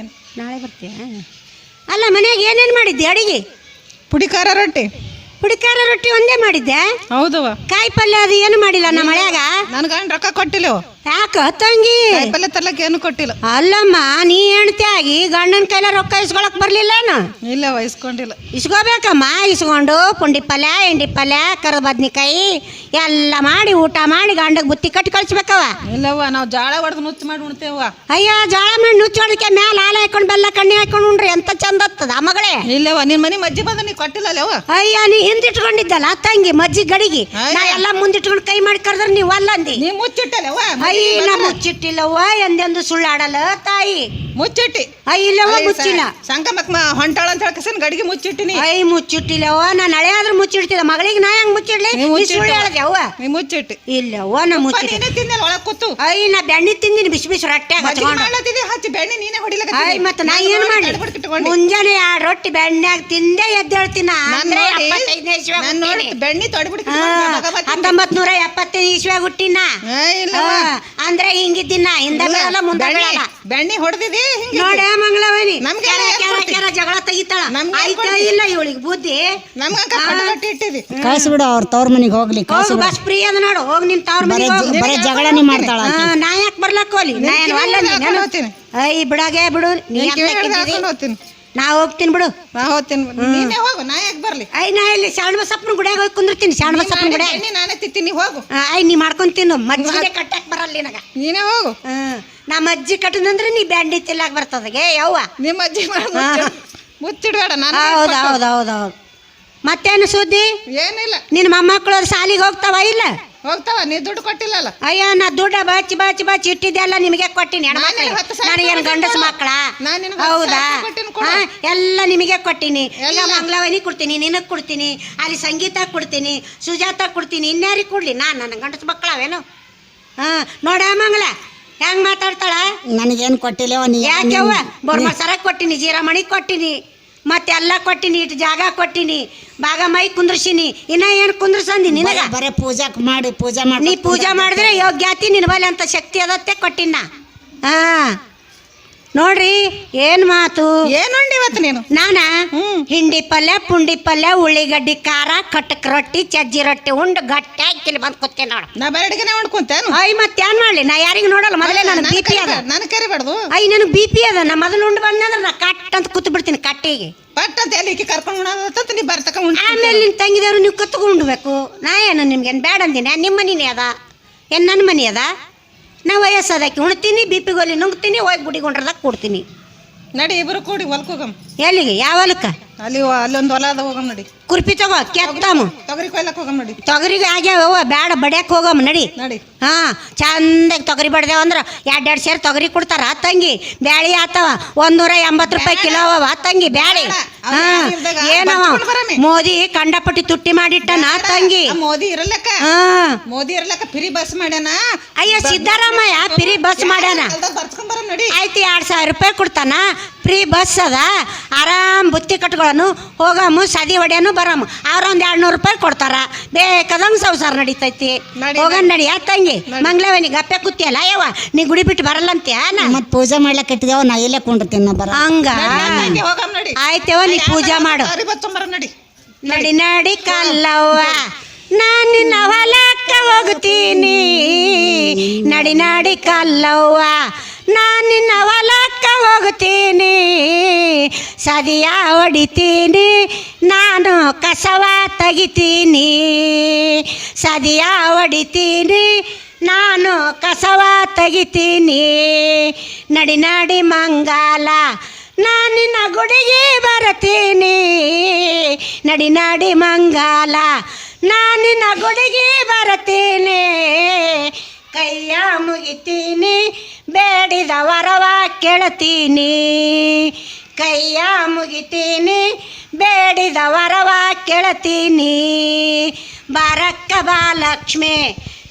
ನೀನು ನಾಳೆ ಬರ್ತೀಯ? ಅಲ್ಲ ಮನೆಯಾಗ ಏನೇನು ಮಾಡಿದ್ದೆ ಅಡಿಗೆ? ಪುಡಿಕಾರ ರೊಟ್ಟಿ. ಪುಡಿಕಾರ ರೊಟ್ಟಿ ಒಂದೇ ಮಾಡಿದ್ದೆ ಹೌದವ ಕಾಯಿ ಪಲ್ಯ ಅದು ಏನು ಮಾಡಿಲ್ಲ ನಮ್ಮ ಮಳೆಯಾಗ? ನನ್ನ ಗಂಡ ರೊಕ್ಕ ಕೊಟ್ಟಿಲ್ಲ? ಯಾಕ ತಂಗಿ ಕಾಯಿಪಲ್ಲೆ ತರ್ಲಕ್ ಏನು ಕೊಟ್ಟಿಲ್ಲ. ಅಲ್ಲಮ್ಮ ನೀ ಹೆಣ್ತಿ ಆಗಿ ಗಂಡನ ಕೈಲ ರೊಕ್ಕ ಇಸ್ಕೊಳಕ್ ಬರ್ಲಿಲ್ಲೇನು ಇಲ್ಲ ಇಸ್ಕೊಂಡಿಲ್ಲ. ಇಸ್ಕೋಬೇಕಮ್ಮ ಇಸ್ಕೊಂಡು ಪುಂಡಿ ಪಲ್ಯ ಎಂಡಿ ಪಲ್ಯ ಕರ ಬದ್ನಿಕಾಯಿ ಎಲ್ಲ ಮಾಡಿ ಊಟ ಮಾಡಿ ಗಂಡಗೆ ಬುತ್ತಿ ಕಟ್ಟಿ ಕಳ್ಸ್ಬೇಕವ ಇಲ್ಲವ್ವ ನಾವು ಜಾಳ ಹೊಡೆದು ನುಚ್ಚು ಮಾಡಿ ಉಣ್ತೇವ ಅಯ್ಯ ಜಾಳ ಮಾಡಿ ನುಚ್ಚೋದಕ್ಕೆ ಮ್ಯಾಲ ಹಾಲ ಹಾಕೊಂಡು ಬೆಲ್ಲ ಕಣ್ಣಿ ಹಾಕೊಂಡು ಉಣ್ರಿ ಎಂತ ಚಂದ ಹತ್ತದ ಆ ಮಗಳೇ? ಇಲ್ಲವ್ವ ನಿನ್ ಮನೆ ಮಜ್ಜಿ ಬಂದ ನೀ ಕೊಟ್ಟಿಲ್ಲ ಅಲ್ಲವ್ವ ಅಯ್ಯ ನೀ ಹಿಂದಿಟ್ಕೊಂಡಿದ್ದಲ್ಲ ತಂಗಿ ಮಜ್ಜಿ ಗಡಿಗೆ. ನಾ ಎಲ್ಲ ಮುಂದಿಟ್ಕೊಂಡು ಕೈ ಮಾಡಿ ಕರೆದ್ರೆ ನೀವು ಅಲ್ಲ ಅಂದಿ ನೀ ಮುಚ್ಚಿಟ್ಟಲ್ಲವ್ವ ಅಯ್ಯ ನಾ ಮುಚ್ಚಿಟ್ಟಿಲ್ಲವ್ವ ಎಂದೆಂದು ಸುಳ್ಳಾಡಲ್ಲ ತಾಯಿ. ಮುಚ್ಚಿಟ್ಟಿ. ಅಯ್ಯ ಇಲ್ಲವ್ವ ಮುಚ್ಚಿಲ್ಲ ಸಂಗಮಕ್ ಹೊಂಟಾಳ ಅಂತ ಹೇಳ್ಕಸನ್ ಗಡಿಗೆ ಮುಚ್ಚಿಟ್ಟಿನಿ. ಅಯ್ಯ ಮುಚ್ಚಿಟ್ಟಿಲ್ಲವ್ವ ನಾನು ಹಳೆ ಆದ್ರೂ ಮುಚ್ಚಿಡ್ತಿದ್ದ ಮಗಳಿಗೆ ನಾ ಹೆಂಗ್ ಮುಚ್ಚಿಡ್ಲಿ? ನೀ. ಸುಳ್ಳು ಹೇಳ್ದೆ ಅವ್ವ? ನೀ ಮುಚ್ಚಿಟ್ಟಿ. ಇಲ್ಲವ್ವ ನಾ ಮುಚ್ಚಿಟ್ಟಿ ಮುಚ್ಚಿಟ್ಟ ಒಳಗೆ ಕೂತು. ಅಯ್ಯ ನಾ ಬೆಣ್ಣಿ ತಿಂದಿನಿ ಬಿಸಿ ಬಿಸಿ ರೊಟ್ಟೆ ಹಚ್ಕೊಂಡು. ಹಚ್ಚಿ ಬೆಣ್ಣೆ ನೀನೇ ಹೊಡಿಲಕ ಅಯ್ಯ ಮತ್ತೆ ನಾ ಏನು ಮಾಡಿ ಮುಂಜಾನೆ ಆ ರೊಟ್ಟಿ ಬೆಣ್ಣೆಗ್ ತಿಂದೆ ಎದ್ದೇಳ್ತೀನ? ಅಂದ್ರೆ ಎಪ್ಪತ್ತೈದನೇ ಹುಟ್ಟೀನಿ. ಬೆಣ್ಣೆ ನೂರ ಎಪ್ಪತ್ತೈದು ಇಸ್ವಿಯಾಗ ಹುಟ್ಟಿನ? ಇಲ್ಲ ಅಂದ್ರೆ ಹಿಂಗಿದ್ದಿನ? ಹಿಂದ ಬೀಳಲ್ಲ ಮುಂದೆ ಬೀಳಲ್ಲ ಬೆಣ್ಣೆ ಹೊಡೆದಿದೆ ಹಿಂಗೆ ನೋಡ ಮಂಗಳವನಿ ನಮ್ಗೆ ಜಗಳ ತೆಗಿತಾಳ. ಆಯ್ತಾ ಇಲ್ಲ ಇವಳಿಗೆ ಬುದ್ಧಿ? ನಮ್ಗೆ ಕಟ್ಟಿ ಇಟ್ಟಿದಿ ಕಳಿಸ್ಬಿಡು ಅವ್ರ ತವ್ರ ಮನೆಗೆ ಹೋಗ್ಲಿ ಹೋಗು ಬಸ್ ಫ್ರೀ ಅದ ನೋಡು ಹೋಗಿ ನಿನ್ ತವ್ರ ಬರೇ ಮನೆಗೆ ಬರೀ ಜಗಳನೇ ಮಾಡ್ತಾಳ ನಾ ಯಾಕೆ ಬರ್ಲಕ್ ಹೋಲಿ? ನಾ ಏನು ಅಲ್ಲ ನಾನು? ಅಯ್ಯ ಬಿಡಾಗೆ ಬಿಡು ನೀ? ಹೋಗ್ತೀನಿ. ನಾ ಹೋಗ್ತೀನಿ ಬಿಡು. ನಾ ಹೋಗ್ತೀನಿ ನೀನೇ ಹೋಗು ನಾ ಯಾಕೆ ಬರಲಿ? ಐ ನಾ ಇಲ್ಲಿ ಶಾಣ ಬಸಪ್ಪನ ಗುಡಿಯಾಗ ಹೋಗಿ ಕುಂದಿರ್ತೀನಿ ಶಾಣ ಬಸಪ್ಪನ ಗುಡಿಯಾಗ. ನಾನೇ ತಿತ್ತೀನಿ ಹೋಗು. ಆ, ಅಯ್ಯ ನೀ ಮಾಡ್ಕೊಂಡ್ ತಿನ್ನು ಮಜ್ಜಿಗೆ ಕಟ್ಟಕ್ ಬರಲ್ಲ ನಿನಗ. ನೀನೇ ಹೋಗು. ಹ್ಮ್. ನಾ ಮಜ್ಜಿ ಕಟ್ಟದಂದ್ರೆ ನೀ ಬ್ಯಾಂಡಿ ತಿಲ್ಲಾಕ ಬರ್ತದಗೆ ಯವ್ವ. ನಿಮ್ಮ ಅಜ್ಜಿ ಮಾಡಿ ಮುಚ್ಚಿಡ್ಬೇಡ ನಾನು ಹೌದು ಹೌದು ಹೌದು ಹೌದು. ಮತ್ತೇನು ಸುದ್ದಿ? ಏನಿಲ್ಲ. ನಿನ್ನ ಮೊಮ್ಮಕ್ಕಳು ಶಾಲಿಗೆ ಹೋಗ್ತಾವ ಇಲ್ಲ? ಹೋಗ್ತಾವ? ನೀ ದುಡ್ಡು ಕೊಟ್ಟಿಲ್ಲಲ್ಲ? ಅಯ್ಯ ನಾ ದುಡ್ಡ ಬಾಚಿ ಬಾಚಿ ಬಾಚಿ ಇಟ್ಟಿದ್ದೆಲ್ಲ ನಿಮಗೆ ಕೊಟ್ಟಿನಿ ಹೆಣ್ಮಕ್ಳಿಗೆ. ನಾನೇ ಹತ್ತು ಸಾವಿರ ನನಗೇನು ಕೊಡ್ತೀನಿ ಗಂಡಸ ಕೊಡು. ಮಕ್ಕಳ? ನಾನ್ ನಿನಗೆ ಹತ್ತು ಹೌದಾ? ಸಾವಿರ ಕೊಡ್ತೀನಿ ಕೊಡು. ಹಾ, ಎಲ್ಲ ನಿಮಗೆ ಕೊಟ್ಟಿನಿ. ಎಲ್ಲ. ಮಂಗಳವನಿ ಕೊಡ್ತೀನಿ ನಿನಗೆ ಕೊಡ್ತೀನಿ. ಅಲ್ಲಿ ಸಂಗೀತ ಕೊಡ್ತೀನಿ ಸುಜಾತ ಕೊಡ್ತೀನಿ ಇನ್ಯಾರಿಗೆ ಕೊಡ್ಲಿ? ನಾನು ನನ್ನ ಗಂಡಸ ಮಕ್ಕಳವೇನು? ಹಾ ನೋಡ ಮಂಗಳ ಹೆಂಗ್ ಮಾತಾಡ್ತಾಳ? ನನಗೇನು ಕೊಟ್ಟಿಲ್ಲ ನೀ ಯಾಕೆವ್ವ ಬೋರ್ಮ ಸರ ಕೊಟ್ಟಿನಿ ಜೀರಾಮಣಿ ಕೊಟ್ಟಿನಿ. ಮತ್ತೆಲ್ಲ ಕೊಟ್ಟಿನಿ ಇಟ್ಟು ಜಾಗ ಕೊಟ್ಟಿನಿ ಬಾಗ ಮೈ ಕುಂದ್ರಸಿನಿ ಇನ್ನ ಏನು ಕುಂದ್ರಸಂದಿ ನಿನಗ? ಬರೇ- ಪೂಜಾಕ್ ಮಾಡಿ ಪೂಜಾ ಮಾಡಿ ನೀ ಪೂಜಾ ಮಾಡಿದ್ರೆ ಯೋಗ್ಯಾತಿ ನಿನ್ನ ಬಲ್ಲಿ ಅಂತ ಶಕ್ತಿ ಅದತ್ತೆ ಕೊಟ್ಟಿನ ಹಾ. ನೋಡ್ರಿ ಏನ್ ಮಾತು? ಏನುಂಡಿ ಇವತ್ತು ನೀನು? ನಾನ. ಹಿಂಡಿ ಪಲ್ಯ ಪುಂಡಿ ಪಲ್ಯ ಉಳ್ಳಿಗಡ್ಡಿ ಖಾರ ಕಟ್ಟಕ್ ರೊಟ್ಟಿ ಚಜ್ಜಿ ರೊಟ್ಟಿ ಉಂಡು ಗಟ್ಟಿ ಆಯ್ತಿಲ್ಲಿ ಬಂದ್ ಕೂತೀನಿ ನೋಡು. ನಾ ಬೇರೆಡ್ಗೆನೆ ಹೊಂಡ್ಕೊಂತೇನು ಅಯ್ಯ ಮತ್ತೇನ್ ಮಾಡ್ಲಿ? ನಾ ಯಾರಿಗೂ ನೋಡಲ್ಲ ಮೊದಲೇ ನನ್ನ ಬಿ ಪಿ ಅದ. ನಾನು ಕರಿಬಾರ್ದು ಅಯ್ಯ ನನಗೆ ಬಿ ಪಿ ಅದ. ನಾ ಮೊದಲು ಉಂಡು ಅಂದ್ರೆ ನಾ ಕಟ್ ಅಂತ ಕೂತ್ ಬಿಡ್ತೀನಿ ಕಟ್ಟಿಗೆ. ಪಟ್ ಅಂತ ಎಲ್ಲಿ ಕರ್ಕೊಂಡು ಉಣ್ಣೋದತ್ತ ನೀ ಬರ್ತಕ ಉಂಡು ಆಮೇಲೆ ನಿನ್ನ ತಂಗಿದವ್ರು ನೀವು ಕತ್ಕೊಂಡ್ಬೇಕು ನಾ ಏನು ನಿಮ್ಗೆ ಏನು ಬೇಡ ಅಂದಿನ? ನಿಮ್ಮ ಮನಿನೇ ಅದ? ಏನು ನನ್ನ ಮನೆ ಅದ? ನಾ ವಯಸ್ಸದಕ್ಕೆ ಉಣ್ತೀನಿ ಬಿ ಪಿ ಗೋಲಿ ನುಂಗ್ತೀನಿ ಹೋಗಿ ಗುಡಿಗೊಂಡ್ರದಾಗ ಕೊಡ್ತೀನಿ. ನಡಿ ಇಬ್ರು ಕೂಡಿ ಹೊಲ್ಕ್ ಹೋಗಮ್. ಎಲ್ಲಿಗೆ? ಯಾವ ಹೊಲಕ್ಕ? ಅಲ್ಲಿ ಅಲ್ಲೊಂದು ಹೊಲ ಅದ ಹೋಗಮ್ ನಡಿ. ಕುರ್ಪಿ ತಗೋ ಕೆತ್ತಾಮ. ತೊಗರಿ ಕೊಯ್ಲಕ್ ಹೋಗಮ್ ನಡಿ. ತೊಗರಿಗೆ ಆಗ್ಯಾವ ಬ್ಯಾಡ ಬಡ್ಯಾಕ ಹೋಗಮ್ ನಡಿ. ನಡಿ. ಹಾ ಚಂದಾಗಿ ತೊಗರಿ ಬಡ್ದೇವ ಅಂದ್ರೆ ಎರಡು ಎರಡು ಸೇರು ತೊಗರಿ ಕೊಡ್ತಾರ ಆ ತಂಗಿ. ಬ್ಯಾಳಿ ಆತವ ಒಂದೂರ ಎಂಬತ್ತು ರೂಪಾಯಿ ಕಿಲೋ ಅವ ಆ ತಂಗಿ ಬ್ಯಾಳಿ. ಹಾ ಏನವ? ಮೋದಿ ಕಂಡಪಟ್ಟಿ ತುಟ್ಟಿ ಮಾಡಿಟ್ಟನ ಆ ತಂಗಿ. ಮೋದಿ ಇರಲಕ್ಕ ಹಾ. ಮೋದಿ ಇರ್ಲಕ್ಕ ಫ್ರೀ ಬಸ್ ಮಾಡ್ಯಾನ. ಅಯ್ಯ ಸಿದ್ದರಾಮಯ್ಯ ಫ್ರೀ ಬಸ್ ಮಾಡ್ಯಾನ. ಬರಮ್ ನಡಿ. ಆಯ್ತು ಎರಡು ಸಾವಿರ ರೂಪಾಯಿ ಕೊಡ್ತಾನ. ಫ್ರೀ ಬಸ್ ಅದ. ಆರಾಮ್ ಬುತ್ತಿ ಕಟ್ಕೊಳ್ಳೋನು ಹೋಗಾಮು ಸದಿ ಹೊಡೆಯನು ಬರಮ್ಮ ಅವ್ರ ಒಂದು ಎರಡು ನೂರು ರೂಪಾಯಿ ಕೊಡ್ತಾರ. ಬೇಕಾದಂಗೆ ಸಂಸಾರ ನಡೀತೈತಿ. ನಡಿ, ಹೋಗನ್ ನಡಿ ಆ ತಂಗಿ. ಮಂಗ್ಳವನಿ ಗಪ್ಪೆ ಕೂತಿಯಲ್ಲ ಯವ್ವ ನೀ ಗುಡಿ ಬಿಟ್ಟು ಬರಲ್ಲಂತ್ಯ ನಾ ಮತ್ ಪೂಜೆ ಮಾಡ್ಲಕ್ ಇಟ್ಟಿದೇವ ನಾ ಇಲ್ಲೇ ಕುಂಡಿರ್ತೀನಿ ನಾ ಬರ. ಹಂಗ? ಹೋಗಮ್ ನಡಿ. ಆಯ್ತವ ನೀ ಪೂಜೆ ಮಾಡು. ಅರಿ ಬಚ್ಚಂಬರ ನಡಿ. ನಡಿ ನಡಿ ಕಲ್ಲವ್ವ. ನಾನು ನಿನ್ನ ಹೊಲಕ್ಕ ಹೋಗ್ತೀನಿ. ನಡಿ ನಡಿ ಕಲ್ಲವ್ವ. ನಾನು ನಿನ್ನ ಹೊಲಕ್ಕ ಹೋಗ್ತೀನಿ, ಸದಿಯ ಹೊಡಿತೀನಿ, ನಾನು ಕಸವ ತೆಗಿತೀನಿ. ಸದಿಯ ಹೊಡಿತೀನಿ, ನಾನು ಕಸವ ತೆಗಿತೀನಿ. ನಡಿ ನಡಿ ಮಂಗಾಲ ನಾನು ನಿನ್ನ ಗುಡಿಗೆ ಬರ್ತೀನಿ. ನಡಿ ನಡಿ ಮಂಗಾಲ ನಾನು ನಿನ್ನ ಗುಡಿಗೆ ಬರ್ತೀನಿ. ಕೈಯ ಮುಗಿತೀನಿ ಬೇಡಿದ ವರವ ಕೇಳ್ತೀನಿ ಕೈಯ ಮುಗಿತೀನಿ ಬೇಡಿದ ವರವ ಕೇಳ್ತೀನಿ ಬಾರಕ್ಕ ಬಾ ಲಕ್ಷ್ಮಿ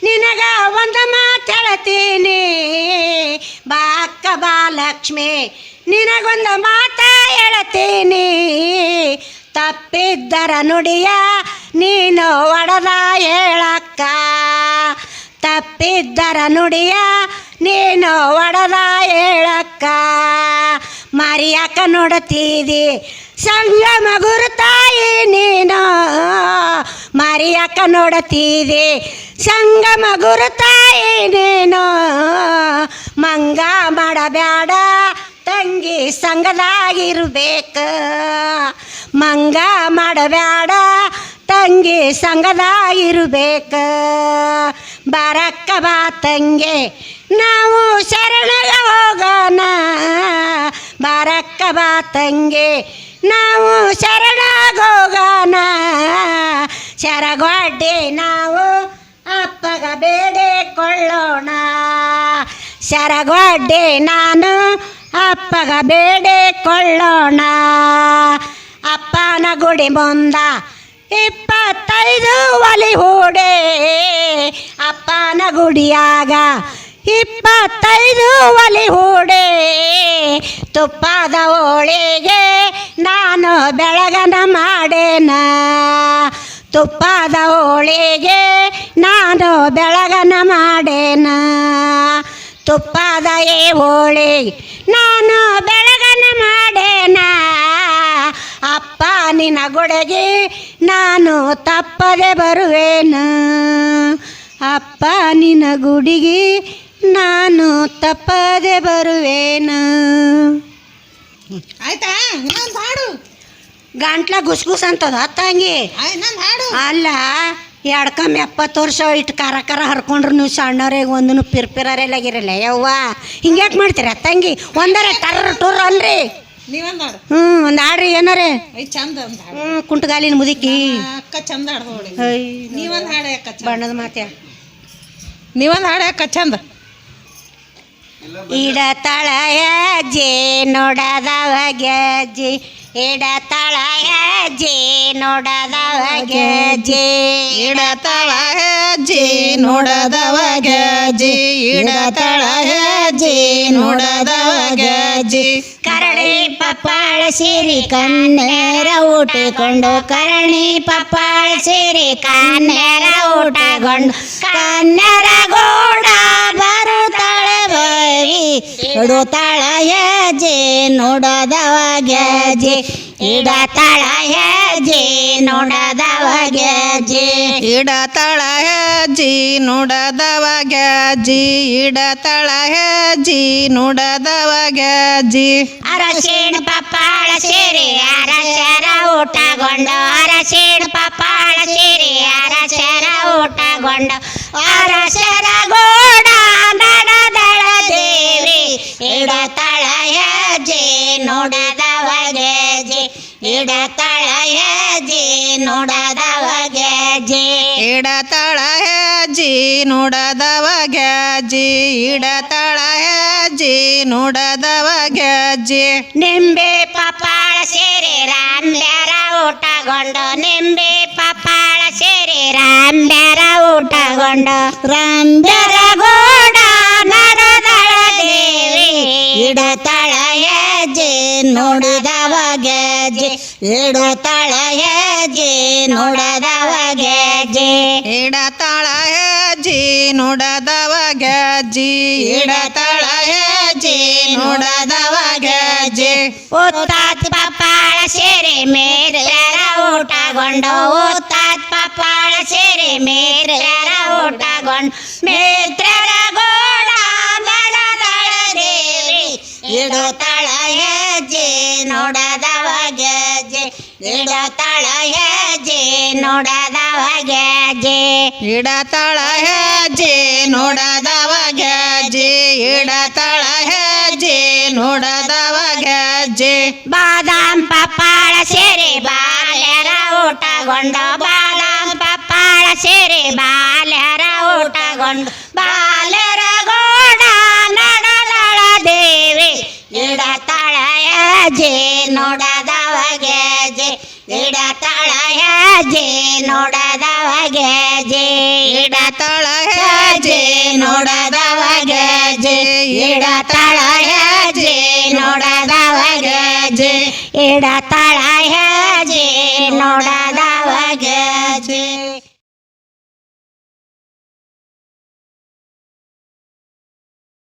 ನಿನಗ ಒಂದು ಮಾತು ಹೇಳ್ತೀನಿ. ಬಾಕ್ಕ ಬಾ ಲಕ್ಷ್ಮಿ ನಿನಗೊಂದು ಮಾತ ಹೇಳ್ತೀನಿ. ತಪ್ಪಿದ್ದರ ನುಡಿಯ ನೀನು ಒಡದ ತಪ್ಪಿದ್ದರ ನುಡಿಯ ನೀನು ಒಡದ ಹೇಳಕ್ಕ. ಮಾರಿಯಾಕ ನೋಡತೀದಿ ಸಂಗಮ ಮಗುರು ತಾಯಿ ನೀನು. ಮಾರಿಯಾಕ ನೋಡತೀದಿ ಸಂಗಮ ಮಗುರು ತಾಯಿ ನೀನು. ಮಂಗ ಮಾಡಬೇಡ ತಂಗಿ ಸಂಗದಾಗಿರ್ಬೇಕು ಮಂಗ ಮಾಡಬೇಡ ತಂಗಿ ಸಂಗದಾಗಿರ್ಬೇಕ ಬಾರಕ್ಕ ಬಾ ತಂಗೆ, ನಾವು ಶರಣಗ ಹೋಗೋಣ. ಬಾರಕ್ಕ ಬಾ ತಂಗೆ, ನಾವು ಶರಣಾಗೋಗೋಣ ಶರಗೊಡ್ಡೆ ನಾವು ಅಪ್ಪಗ ಬೇಡಿಕೊಳ್ಳೋಣ ಶರಗೊಡ್ಡೆ ನಾನು ಅಪ್ಪಗ ಬೇಡಿಕೊಳ್ಳೋಣ ಅಪ್ಪನ ಗುಡಿ ಮುಂದ ಇಪ್ಪತ್ತೈದು ಒಲಿ ಹೂಡೆ. ಅಪ್ಪನ ಗುಡಿಯಾಗ ಇಪ್ಪತ್ತೈದು ಒಲಿ ಹೂಡೆ. ತುಪ್ಪದ ಹೋಳಿಗೆ ನಾನು ಬೆಳಗನ ಮಾಡೇನ. ತುಪ್ಪದ ಹೋಳಿಗೆ ನಾನು ಬೆಳಗನ ಮಾಡೇನ. ತುಪ್ಪದ ಏ ಹೋಳಿ ನಾನು ಬೆಳಗನ ಮಾಡೇನ. ಅಪ್ಪ ನಿನ್ನ ಗೊಡೆಗೆ ನಾನು ತಪ್ಪದೆ ಬರುವೇನು. ಅಪ್ಪ ನಿನ್ನ ಗುಡಿಗೆ ನಾನು ತಪ್ಪದೆ ಬರುವೇನು. ಆಯ್ತಾ? ಇನ್ನೊಂದು ಹಾಡು. ಗಂಟ್ಲ ಗುಸ್ಗುಸ್ ಅಂತದ ಅತ್ತಂಗಿ ಅಲ್ಲ ಎರಡು ಕಮ್ಮಿ ಅಲ್ಲ ಎಡ್ಕಮ್ಮಿ ಎಪ್ಪತ್ತು ವರ್ಷ ಇಟ್ಟು ಕರ ಕರ ಹರ್ಕೊಂಡ್ರು ನೀವು ಸಣ್ಣವ್ರಿಗೆ ಒಂದು ಪಿರ್ಪಿರರೆಲ್ಲಾಗಿರಲ್ಲ ಯವ್ವ? ಹಿಂಗ್ಯಾಕೆ ಮಾಡ್ತೀರ ಅತ್ತಂಗಿ ಒಂದರೆ ಟರ್ರ ಟುರ್ ಅಲ್ರಿ? ಹ್ಞೂ ಒಂದು ಆಡ್ರಿ ಏನಾರೇ. ಹ್ಞೂ ಕುಂಟಗಾಲಿನ ಮುದುಕಿ. ಅಕ್ಕ ಚಂದ ನೀವೊಂದು ಹಾಡು ಬಣ್ಣದ ಮಾತ್ಯ. ನೀವೊಂದು ಹಾಡ ಅಕ್ಕ ಚಂದ? ಇಡ ತಳಯ ಜೆ ನೋಡದವ ಜಿ ಇಡ ತಳಯ ಜೆ ನೋಡದವ ಗೆಜ್ಜೆ ಇಡತಳ ಹೆಜ್ಜೆ ನೋಡದವ ಗೆಜ್ಜೆ ಇಡತಳ ಹೆಜ್ಜೆ ನೋಡದವ ಗೆಜ್ಜೆ ಕರಳಿ ಪಪ್ಪಾಳ ಸೇರಿ ಕನ್ನೇರ ಊಟಿಕೊಂಡು ಕರಣಿ ಪಪ್ಪಾಳ ಸೇರಿ ಕನ್ನೇರ ಊಟಗೊಂಡು ಕನ್ನೇರ ಗೋಡ ಬರುತ್ತಾಳೆ ಬರಿ, ಇಡುತ್ತಾಳ ಹೆಜ್ಜೆ ನೋಡದವ ಗೆಜ್ಜೆ ಇಡತಾಳ ಹೆಜ್ಜಿ ನುಡದವಗೆ ಗೆಜ್ಜೆ ಇಡತಳ ಹೆಜ್ಜಿ ನುಡದವಗೆ ಗೆಜ್ಜೆ ಇಡತಳ ಹೆಜ್ಜಿ ನೋಡದವ ಗೆಜ್ಜೆ ಅರಶಿಣ ಪಪ್ಪಾಳ ಸೇರಿ ಅರಶರ ಊಟಗೊಂಡು. ಅರಶಿಣ ಪಪ್ಪಾಳ ಸೇರಿ ಅರಶರ ಊಟಗೊಂಡು. ಅರಶರ ಗೋಡ ನಡದಳ ದೇವಿ ಇಡತಳ ಹೆಜ್ಜಿ ನುಡದ ಇಡತಳ ಹೆಜ್ಜಿ ನೋಡದವ ಗ್ಯಾಜಿ ಇಡತಳ ಹೆಜ್ಜಿ ನೋಡದವ ಗೆಜ್ಜೆ ಇಡತಳ ಹೆಜ್ಜೆ ನೋಡದವ ಗೆಜ್ಜೆ ನಿಂಬೆ ಪಪ್ಪಾಳ ಸೇರಿ ರಾಮ್ಯಾರ ಊಟಗೊಂಡು. ನಿಂಬೆ ಪಪ್ಪಾಳ ಸೇರಿ ರಾಮ್ಯಾರ ಊಟಗೊಂಡು. ರಾಮ್ಯಾರ ಗೋಡ ನರದಳ ದೇವಿ. ಇಡತಳ ಹೆಜ್ಜಿ ನೋಡಿದವ ಗೆಜ್ಜೆ ಇಡುತ್ತಳ ಹೆಜ್ಜೆ ನೋಡದವ ಗೆಜ್ಜೆ. ಇಡತಳ ಹೆಜ್ಜೆ ನೋಡದವ ಗೆಜ್ಜೆ. ಇಡತಳ ಹೆಜ್ಜೆ ನೋಡದವ ಗೆಜ್ಜೆ. ಉತ್ತಾತ್ ಪಪ್ಪಾಳ ಸೇರಿ ಮೇರ್ಯಾರ ಊಟಗೊಂಡು ಉತ್ತಾತ್ ಪಪ್ಪಾಳ ಸೇರಿ ಮೇರ್ಯಾರ ಊಟಗೊಂಡು ಮೇತ್ರರ ಗೋಡ ನಡದಳ ದೇವಿ ಇಡುತ್ತಳ ಹೆಜ್ಜೆ ನೋಡದವ ಗೆಜ್ಜೆ ಇಡುತ್ತಳ ಹೆಜ್ಜೆ ನೋಡದವ ಗೆಜ್ಜೆ ಇಡತಳ ಹೆಜ್ಜೆ ನೋಡದವ ಗೆಜ್ಜೆ ಇಡತಳ ಹೆಜ್ಜೆ ನೋಡದವ ಗೆಜ್ಜೆ ಬಾದಾಮ್ ಪಪ್ಪಾಳ ಸೇರಿ ಬಾಲ್ಯರ ಊಟಗೊಂಡು ಬಾದಾಮ್ ಪಪ್ಪಾಳ ಸೇರಿ ಬಾಲ್ಯರ ಊಟಗೊಂಡು ಬಾಲ್ಯರ ಜೆ ಗೆಜ್ಜೆ ಜೆ ನೋಡದವ ಜೆ ಇಡತಳ ಜೆ ನೋಡದವ ಗೆಜ್ಜೆ ಜೆ ಹೆಜ್ಜೆ ಜೆ ಗೆಜ್ಜೆ ಇಡತಳ ಜೆ ನೋಡ